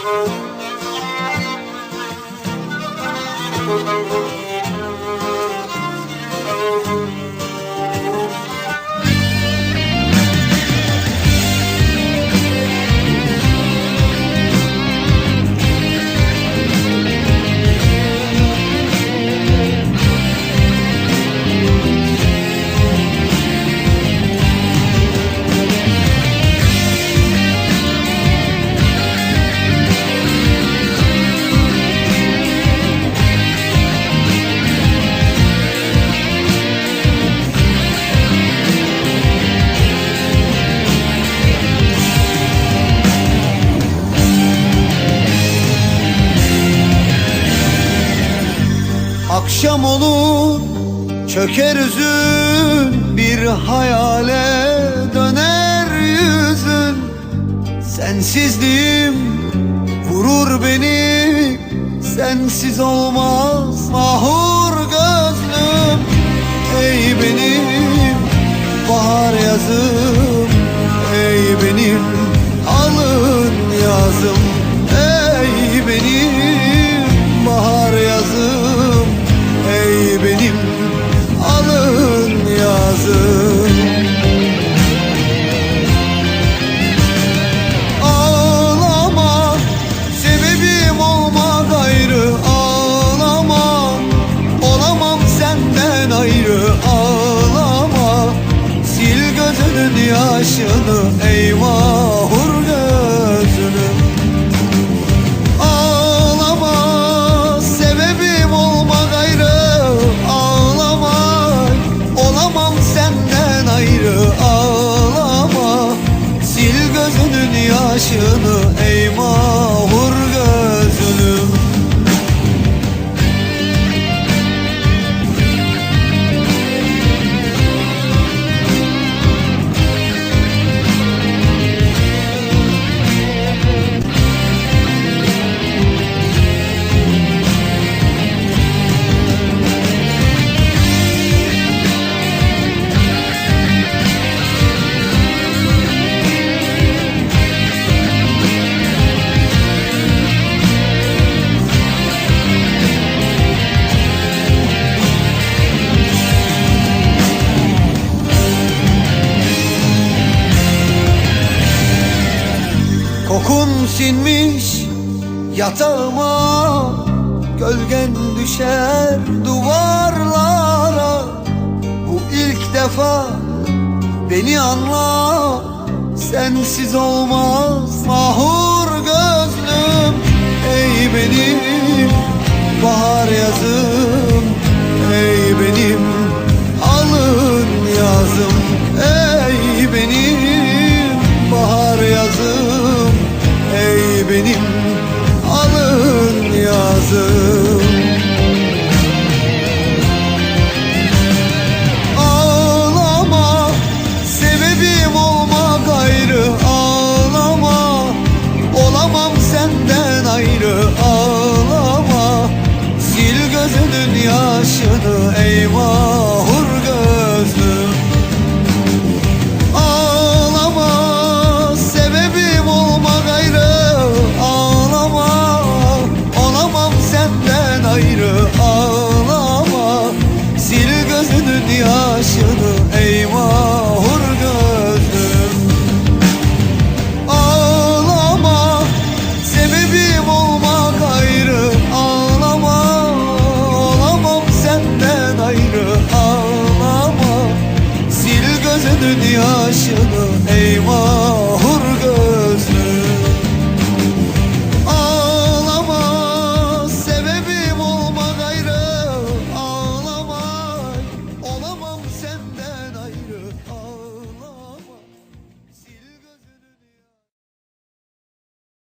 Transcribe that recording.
Thank you. Akşam olur çöker üzün Bir hayale döner yüzün Sensizliğim vurur beni Sensiz olmaz mahur gözlüm. Ey benim bahar yazım Ey benim alın yazım senden ayrı Ağlama. Sil gözünün yaşını Ey mahur gözünü. Ağlama sebebim olma gayrı Ağlama. Olamam senden ayrı Ağlama. Sil gözünün yaşını Ey Sinmiş yatağıma. Gölgen düşer duvarlara. Bu ilk defa beni anla. Sensiz olmaz mahur gözlüm. Ey benim